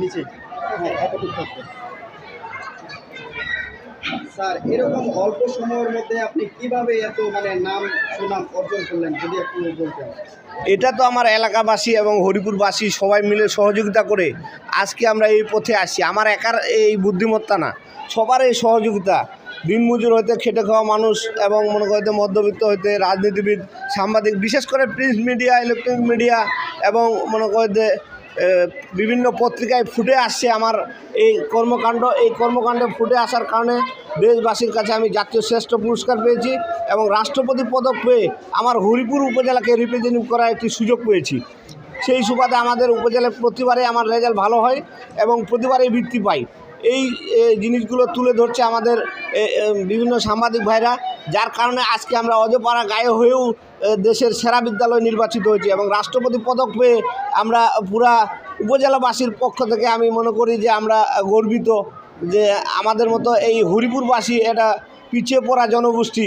নিচে। হ্যাঁ স্যার, এরকম অল্প সময়ের মধ্যে আপনি কীভাবে এত মানে নাম, সুনাম অর্জন করলেন, যদি বলতেন? এটা তো আমার এলাকাবাসী এবং হরিপুরবাসী সবাই মিলে সহযোগিতা করে আজকে আমরা এই পথে আসি আমার একার এই বুদ্ধিমত্তা না, সবার এই সহযোগিতা। দিনমজুর হইতে খেটে খাওয়া মানুষ এবং মনে করতে মধ্যবিত্ত হইতে রাজনীতিবিদ, সাংবাদিক, বিশেষ করে প্রিন্ট মিডিয়া, ইলেকট্রনিক মিডিয়া এবং মনে করতে বিভিন্ন পত্রিকায় ফুটে আসছে আমার এই কর্মকাণ্ড। এই কর্মকাণ্ডে ফুটে আসার কারণে দেশবাসীর কাছে আমি জাতীয় শ্রেষ্ঠ পুরস্কার পেয়েছি এবং রাষ্ট্রপতি পদক পেয়ে আমার হরিপুর উপজেলাকে রিপ্রেজেন্ট করার একটি সুযোগ পেয়েছি। সেই সুবাদে আমাদের উপজেলায় প্রতিবারে আমার রেজাল্ট ভালো হয় এবং প্রতিবারেই বৃত্তি পাই। এই জিনিসগুলো তুলে ধরছে আমাদের বিভিন্ন সাংবাদিক ভাইরা। যার কারণে আজকে আমরা অজপাড়া গায়ে হয়েও দেশের সেরা বিদ্যালয় নির্বাচিত হয়েছি এবং রাষ্ট্রপতি পদক পেয়ে আমরা পুরা উপজেলাবাসীর পক্ষ থেকে আমি মনে করি যে আমরা গর্বিত যে আমাদের মতো এই হরিপুরবাসী এটা পিছিয়ে পড়া জনগোষ্ঠী,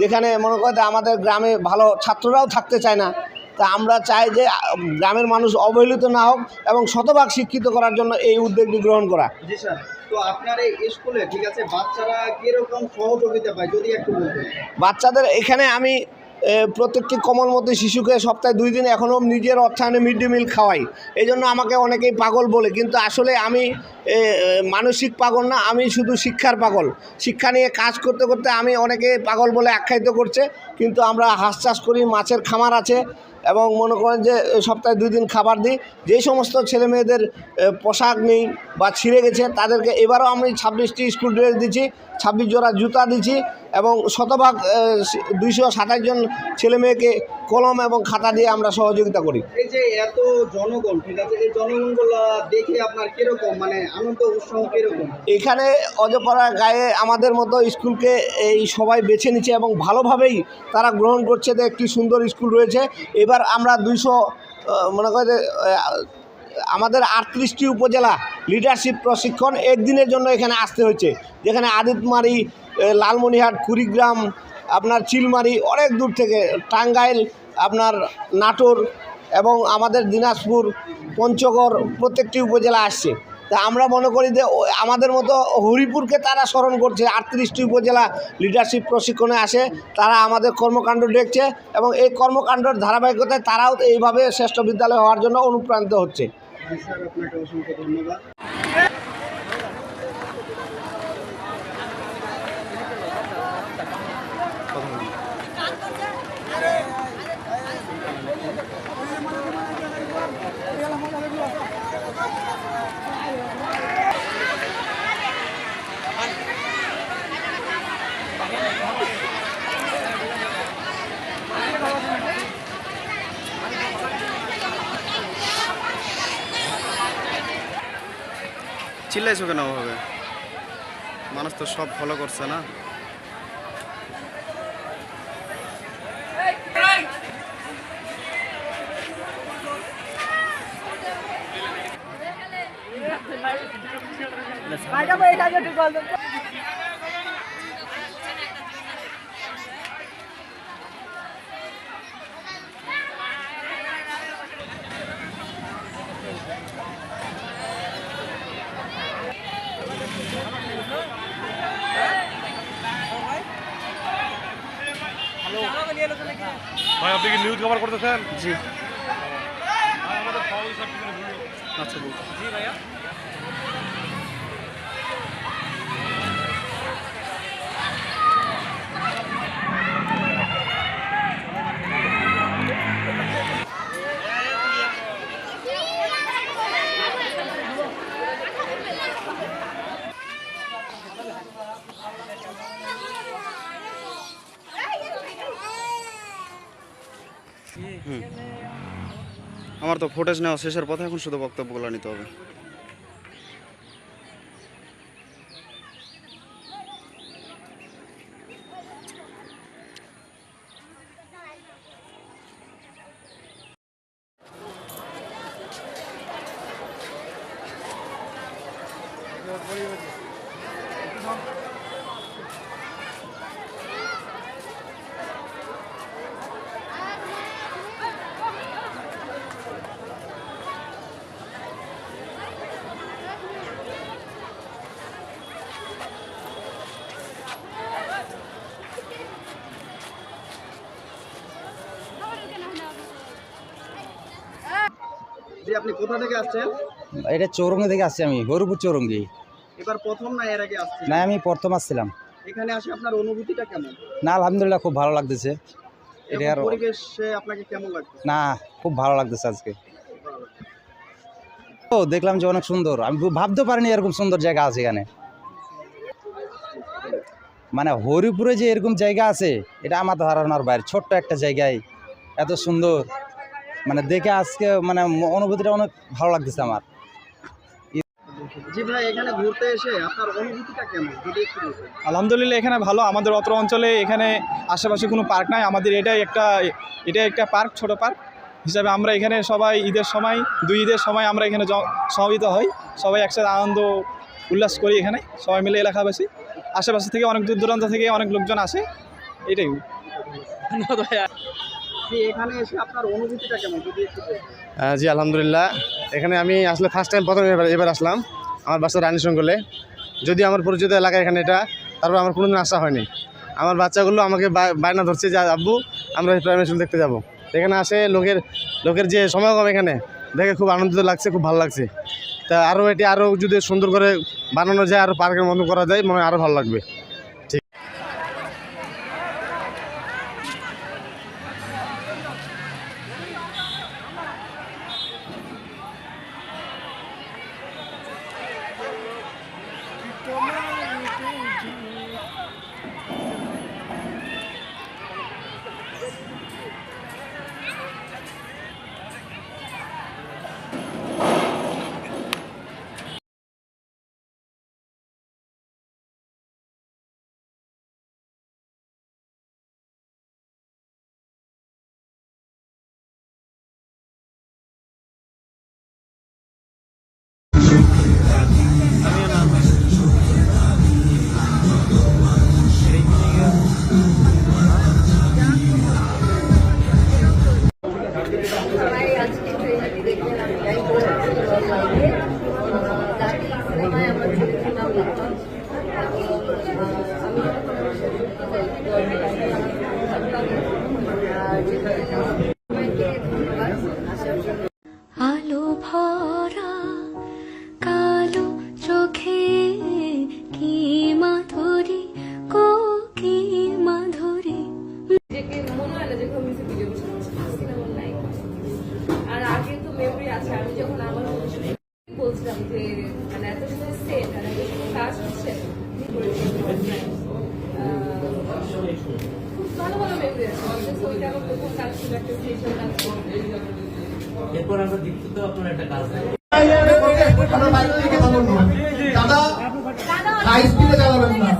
যেখানে মনে করতে আমাদের গ্রামে ভালো ছাত্ররাও থাকতে চায় না। তা আমরা চাই যে গ্রামের মানুষ অবহেলিত না হোক এবং শতভাগ শিক্ষিত করার জন্য এই উদ্যোগটি গ্রহণ করা। জি স্যার। বাচ্চাদের এখানে আমি প্রত্যেকটি কমলমতি শিশুকে সপ্তাহে দুই দিন এখনও নিজের অর্থায়নে মিড ডে মিল খাওয়াই। এই জন্য আমাকে অনেকেই পাগল বলে, কিন্তু আসলে আমি মানসিক পাগল না, আমি শুধু শিক্ষার পাগল। শিক্ষা নিয়ে কাজ করতে করতে আমি অনেকে পাগল বলে আখ্যায়িত করছে, কিন্তু আমরা হাঁস চাষ করি, মাছের খামার আছে এবং মনে করেন যে সপ্তাহে দুই দিন খাবার দিই। যেই সমস্ত ছেলে মেয়েদের পোশাক নেই বা ছিঁড়ে গেছে তাদেরকে এবারও আমি ছাব্বিশটি স্কুল ড্রেস দিচ্ছি ছাব্বিশ জোড়া জুতা দিচ্ছি এবং শতভাগ দুইশো সাতাশ জন ছেলে মেয়েকে কলম এবং খাতা দিয়ে আমরা সহযোগিতা করি। এই যে এত জনগণ ঠিক আছে? এই জনগণগুলো দেখে আপনার কীরকম? মানে আনন্দ উৎসাহ কীরকম? এখানে অজপাড়া গায়ে আমাদের মতো স্কুলকে এই সবাই বেছে নিচ্ছে এবং ভালোভাবেই তারা গ্রহণ করছে যে একটি সুন্দর স্কুল রয়েছে। এবার আমরা দুইশো মনে করে আমাদের আটত্রিশটি উপজেলা লিডারশিপ প্রশিক্ষণ একদিনের জন্য এখানে আসতে হয়েছে। যেখানে আদিতমারি লালমনিহাট কুড়িগ্রাম, আপনার চিলমারি, অনেক দূর থেকে টাঙ্গাইল, আপনার নাটোর এবং আমাদের দিনাজপুর, পঞ্চগড় প্রত্যেকটি উপজেলা আসছে। তা আমরা মনে করি যে আমাদের মতো হরিপুরকে তারা স্মরণ করছে। আটত্রিশটি উপজেলা লিডারশিপ প্রশিক্ষণে আসে, তারা আমাদের কর্মকাণ্ড দেখছে এবং এই কর্মকাণ্ডের ধারাবাহিকতায় তারাও এইভাবে শ্রেষ্ঠ বিদ্যালয় হওয়ার জন্য অনুপ্রাণিত হচ্ছে। ধন্যবাদ। চিল্লাইছো কেন ওভাবে? মানুষ তো সব ফলো করছে না। ভাই আপনি কি নিউজ কভার করতেছেন? জি। আচ্ছা বলুন। আমার তো ফুটেজ নেওয়া শেষের পথে এখন শুধু বক্তব্যগুলো নিতে হবে। What do you জি আপনি কোথা থেকে আসছেন? এটা চৌরঙ্গি থেকে আসছি আমি হরিপুর চৌরঙ্গি। এবার প্রথম না এর আগে আসছেন? না আমি প্রথম আসছিলাম। এখানে আসে আপনার অনুভূতিটা কেমন? না আলহামদুলিল্লাহ খুব ভালো লাগতেছে। এটা আর- পরিবেশে আপনাকে কেমন লাগছে? না খুব ভালো লাগতেছে আজকে। ও দেখলাম যে অনেক সুন্দর। আমি ভাবতে পারিনি এরকম সুন্দর জায়গা আছে এখানে। মানে হরিপুরে যে এরকম জায়গা আছে এটা আমার ধারণার বাইরে। ছোট্ট একটা জায়গায় এত সুন্দর। মানে দেখে আজকে মানে অনুভূতিটা অনেক ভালো লাগতেছে আমার। জি ভাই এখানে ঘুরতে এসে আপনার অনুভূতিটা কেমন? যদি একটু বলতেন। আলহামদুলিল্লাহ এখানে ভালো। আমাদের অত্র অঞ্চলে এখানে আশেপাশে কোনো পার্ক নাই। আমাদের এটাই একটা এটাই একটা পার্ক ছোট পার্ক। হিসাবে আমরা এখানে সবাই ঈদের সময় দুই ঈদের সময় আমরা এখানে সমবেত হই। সবাই একসাথে আনন্দ উল্লাস করি এখানে সবাই মিলে এলাকাবাসী। আশেপাশে থেকে অনেক দূর দূরান্ত থেকে অনেক লোকজন আসে। এটাই। জি, আলহামদুলিল্লাহ। এখানে আমি আসলে ফার্স্ট টাইম প্রথম এবার এবার আসলাম। আমার বাসা রানী সঙ্গলে যদি আমার পরিচিত এলাকা এখানে এটা, তারপর আমার কোনোদিন আসা হয়নি। আমার বাচ্চাগুলো আমাকে বায়না ধরছে যে, আব্বু, আমরা প্রাইমারি স্কুল দেখতে যাব। এখানে আসে লোকের লোকের যে সমাগম এখানে, দেখে খুব আনন্দিত লাগছে, খুব ভালো লাগছে। তা আরও এটি আরও যদি সুন্দর করে বানানো যায়, আরও পার্কের মতো করা যায়, মনে আরও ভালো লাগবে। এরপর আমরা দীক্ষিত আপনার একটা কাজ দাদা চালাবেন না।